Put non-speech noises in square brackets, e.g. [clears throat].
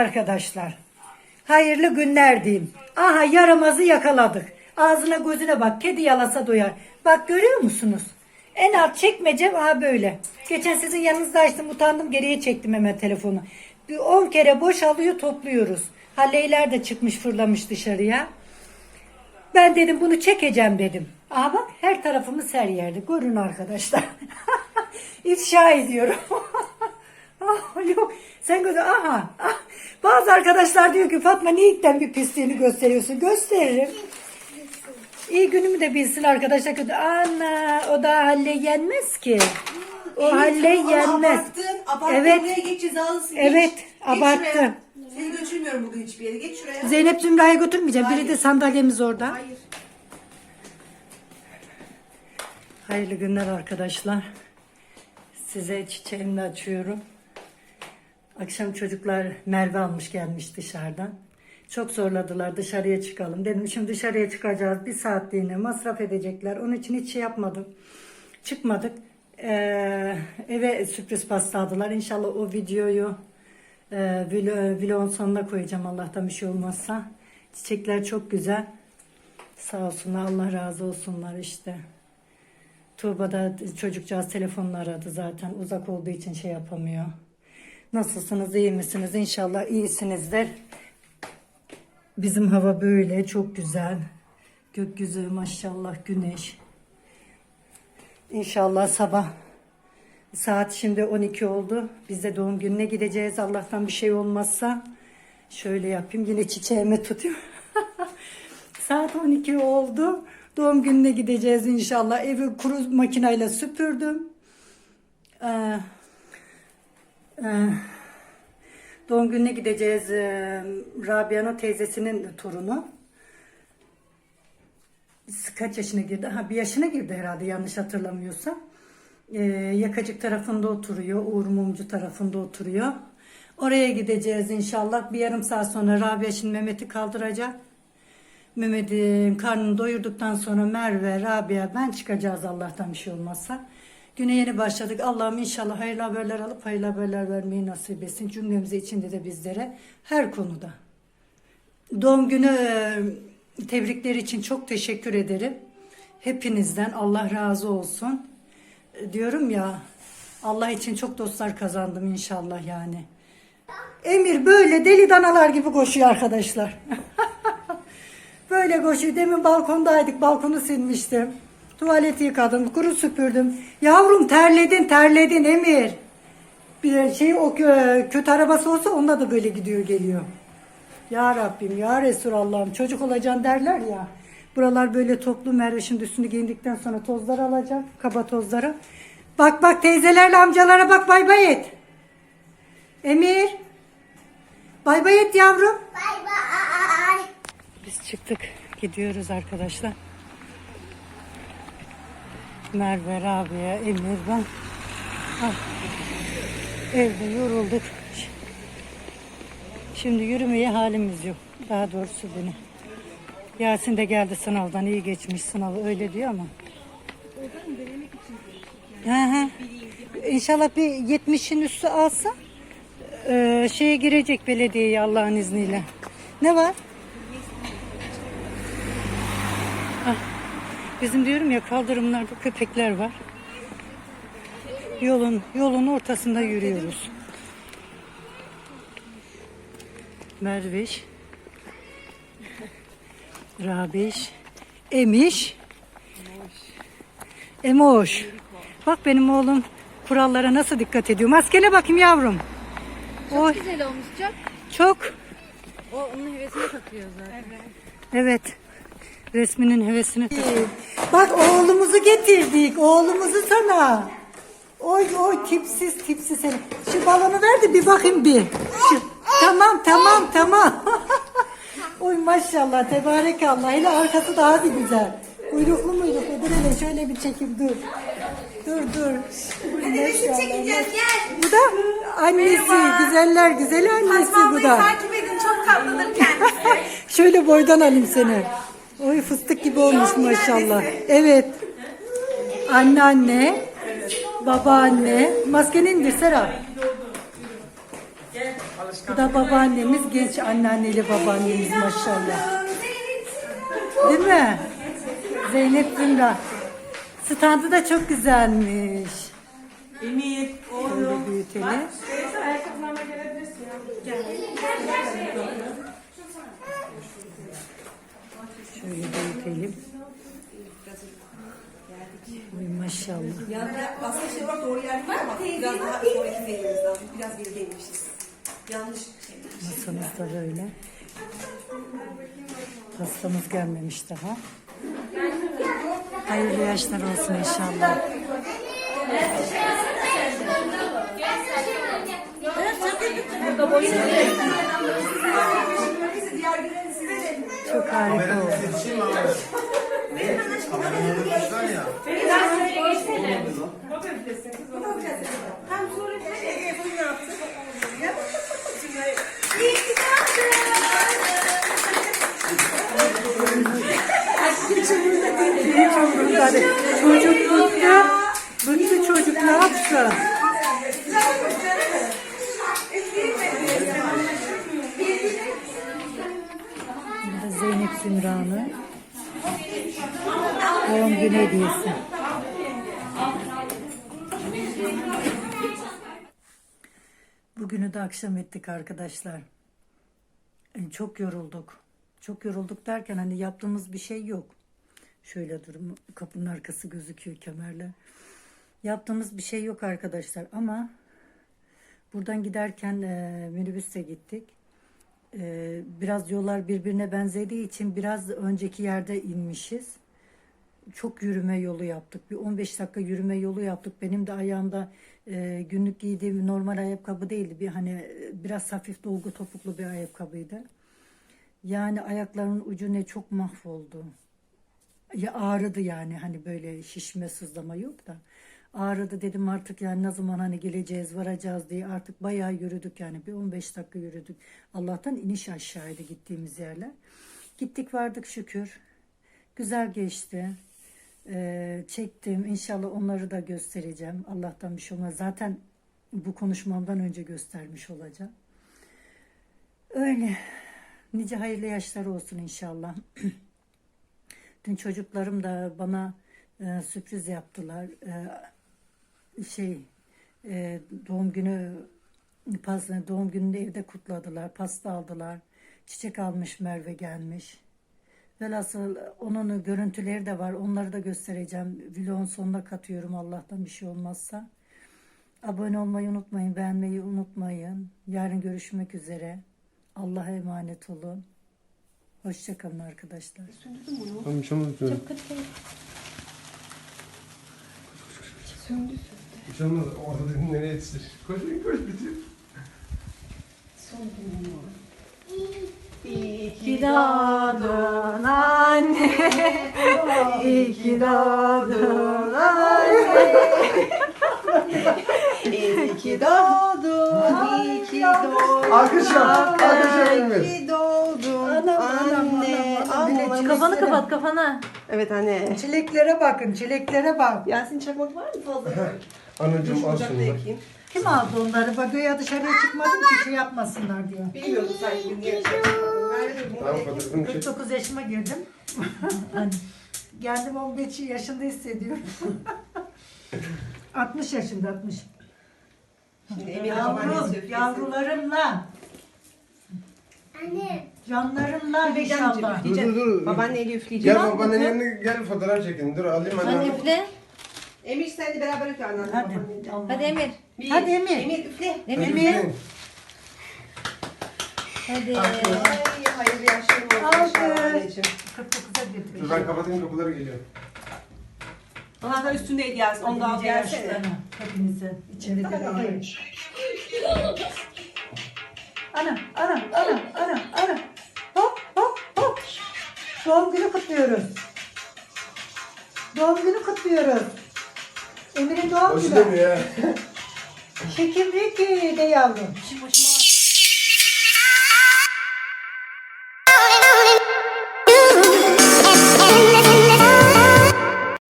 arkadaşlar. Hayırlı günler diyeyim. Aha yaramazı yakaladık. Ağzına gözüne bak. Kedi yalasa doyar. Bak görüyor musunuz? En alt çekmece aha böyle. Geçen sizin yanınızda açtım utandım geriye çektim hemen telefonu. Bir 10 kere boşalıyor topluyoruz. Halleyler de çıkmış fırlamış dışarıya. Ben dedim bunu çekeceğim dedim. Aha bak her tarafımız her yerde. Görün arkadaşlar. [laughs] İfşa ediyorum. [laughs] Ah, yok. Sen göz aha. ah. Bazı arkadaşlar diyor ki Fatma niye ilkten bir pisliğini gösteriyorsun? Gösteririm. İyi günümü de bilsin arkadaşlar. Kötü. Ana o da halle yenmez ki. O halle Ama yenmez. Abarttın, abarttın. Evet. Buraya geç cezalısın. Evet, geç. abarttın. Seni götürmüyorum bugün hiçbir yere. Geç şuraya. Zeynep Zümra'ya götürmeyeceğim. Biri Hayır. de sandalyemiz orada. Hayır. Hayırlı günler arkadaşlar. Size çiçeğimi açıyorum. Akşam çocuklar Merve almış gelmiş dışarıdan. Çok zorladılar dışarıya çıkalım. Dedim şimdi dışarıya çıkacağız. Bir saatliğine masraf edecekler. Onun için hiç şey yapmadım. Çıkmadık. Ee, eve sürpriz pasta aldılar. İnşallah o videoyu e, vlog- vlogun sonuna koyacağım Allah'tan bir şey olmazsa. Çiçekler çok güzel. Sağ olsunlar Allah razı olsunlar işte. Tuğba da çocukcağız telefonla aradı zaten. Uzak olduğu için şey yapamıyor. Nasılsınız, iyi misiniz? İnşallah iyisinizdir. Bizim hava böyle çok güzel. Gökyüzü maşallah güneş. İnşallah sabah saat şimdi 12 oldu. Biz de doğum gününe gideceğiz. Allah'tan bir şey olmazsa şöyle yapayım. Yine çiçeğimi tutayım. [laughs] Saat 12 oldu. Doğum gününe gideceğiz inşallah. Evi kuru makineyle süpürdüm. Ee, doğum gününe gideceğiz. Ee, Rabia'nın teyzesinin torunu. Kaç yaşına girdi? Ha bir yaşına girdi herhalde yanlış hatırlamıyorsam. Ee, Yakacık tarafında oturuyor. Uğur Mumcu tarafında oturuyor. Oraya gideceğiz inşallah. Bir yarım saat sonra Rabia şimdi Mehmet'i kaldıracak. Mehmet'in karnını doyurduktan sonra Merve, Rabia ben çıkacağız Allah'tan bir şey olmazsa. Güne yeni başladık. Allah'ım inşallah hayırlı haberler alıp hayırlı haberler vermeyi nasip etsin. Cümlemize içinde de bizlere her konuda. Doğum günü e, tebrikleri için çok teşekkür ederim. Hepinizden Allah razı olsun. E, Diyorum ya Allah için çok dostlar kazandım inşallah yani. Emir böyle deli danalar gibi koşuyor arkadaşlar. [laughs] Böyle koşuyor. Demin balkondaydık. Balkonu silmiştim. Tuvaleti yıkadım. Kuru süpürdüm. Yavrum terledin terledin Emir. Bir şey o kö- kötü arabası olsa onda da böyle gidiyor geliyor. Ya Rabbim ya Resulallah'ım çocuk olacaksın derler ya. Buralar böyle toplu Merve şimdi üstünü giyindikten sonra tozlar alacak. Kaba tozları. Bak bak teyzelerle amcalara bak bay bay et. Emir. Bay bay et yavrum. Bay bay. Biz çıktık. Gidiyoruz arkadaşlar. Merve, Rabia, Emir, ben. Ah, evde yorulduk. Şimdi yürümeye halimiz yok. Daha doğrusu beni. Yasin de geldi sınavdan iyi geçmiş sınavı öyle diyor ama. Hı hı. İnşallah bir 70'in üstü alsa eee, şeye girecek belediyeye Allah'ın izniyle. Ne var? Bizim diyorum ya kaldırımlarda köpekler var. Yolun yolun ortasında yürüyoruz. Merviş, Rabiş, Emiş, Emoş. Bak benim oğlum kurallara nasıl dikkat ediyor. Maskene bakayım yavrum. Oy, Güzel olmuş çok. çok. O onun hevesine takıyor zaten. Evet. Resminin hevesini Bak oğlumuzu getirdik. Oğlumuzu sana. Oy oy tipsiz tipsiz seni. Şu balonu ver de bir bakayım bir. Şu, tamam tamam tamam. [laughs] oy maşallah tebarekallah. Hele arkası daha bir güzel. Uyruklu muyruklu. Dur hele şöyle bir çekim dur. Dur dur. Maşallah. çekeceğiz, gel. Bu da annesi. Güzeller güzeli annesi Fatma bu ablayı da. takip edin. Çok tatlıdır kendisi. [laughs] Şöyle boydan alayım seni. Oy fıstık gibi olmuş maşallah. Evet. Anneanne, babaanne. Maskeni indir Serap. Bu da babaannemiz, genç anneanneli babaannemiz maşallah. Değil mi? Zeynep Zümra. Standı da çok güzelmiş. Emir, Şöyle büyütelim. Şöyle büyütelim. Ay maşallah. Yani aslında şey olarak doğru yer var ama biraz daha sonraki vermemiz lazım. Biraz geri değmişiz. Yanlış şey. Masamız da böyle. Pastamız gelmemiş daha. Hayırlı yaşlar olsun inşallah. Neyse diğer günlerini size de. Çok harika oldu. Bugünü de akşam ettik arkadaşlar. E, Çok yorulduk. Çok yorulduk derken hani yaptığımız bir şey yok. Şöyle durum kapının arkası gözüküyor kemerle. Yaptığımız bir şey yok arkadaşlar ama buradan giderken e, minibüste gittik. E, biraz yollar birbirine benzediği için biraz önceki yerde inmişiz. Çok yürüme yolu yaptık. Bir 15 dakika yürüme yolu yaptık. Benim de ayağımda e, günlük giydiğim normal ayakkabı değildi. Bir hani e, biraz hafif dolgu topuklu bir ayakkabıydı. Yani ayaklarımın ucu ne çok mahvoldu. Ya ağrıdı yani hani böyle şişme sızlama yok da. Ağrıdı dedim artık yani ne zaman hani geleceğiz varacağız diye artık bayağı yürüdük yani bir 15 dakika yürüdük. Allah'tan iniş aşağıydı gittiğimiz yerler. Gittik vardık şükür. Güzel geçti. Ee, çektim. İnşallah onları da göstereceğim. Allah'tan bir şey olmaz. Zaten bu konuşmamdan önce göstermiş olacağım. Öyle. Nice hayırlı yaşlar olsun inşallah. [clears throat] Dün çocuklarım da bana e, sürpriz yaptılar. E, şey e, doğum günü pasta doğum gününü evde kutladılar. Pasta aldılar. Çiçek almış Merve gelmiş. Velhasıl onun görüntüleri de var. Onları da göstereceğim. Vlogun sonuna katıyorum Allah'tan bir şey olmazsa. Abone olmayı unutmayın. Beğenmeyi unutmayın. Yarın görüşmek üzere. Allah'a emanet olun. Hoşçakalın arkadaşlar. Tamam çamur diyorum. Söndü. Çamur orada dedim nereye yetiştir. Koş koş bitir. İyi ki doğdun anne. [laughs] İyi ki doğdun anne. İyi ki doğdun, iyi ki doğdun. Alkış yap. Alkış yap Emir. İyi ki doğdun Anam, anam, anne. anam, anam. Aman. Kafanı kapat kafana. Evet anne. Çileklere bakın, çileklere bak. Yasin çakmak var mı fazla? Anacığım al şunu. Kim aldı onları? Bak ya dışarıya çıkmadım ki şey yapmasınlar diyor. Bilmiyordum sanki çakmadım. Nerede Tamam fotoğrafını çek. 49 yaşıma girdim. Hani kendim 15 yaşında hissediyorum. [laughs] 60 yaşında 60. Şimdi Yavrum, babaannesi yavrularımla, Anne. canlarımla inşallah. Dur dur dur. Babaanne eli üfleyeceğim. Gel babaannenin yanına gel fotoğraf çekin. Dur alayım Hadi anne. üfle. Emir sen de beraber üfle anneanne. Hadi. babaanne. Allah. Hadi Emir. Bir, Hadi Emir. Emir üfle. Emir. Hadi. Hadi. Ay hayırlı yaşlarım olsun inşallah anneciğim. 49'a Dur getireceğim. ben kapatayım kapıları geliyor. Anahtar üstündeydi Yasin. Onu da al gelsene. yaşlarına, Hepinize. İçeri de. Ana, ana, ana, ana, ana. Hop, hop, hop. Doğum günü kutluyoruz. Doğum günü kutluyoruz. Emir'in doğum Hoş günü. demiyor ya. [laughs] Ki de yavrum.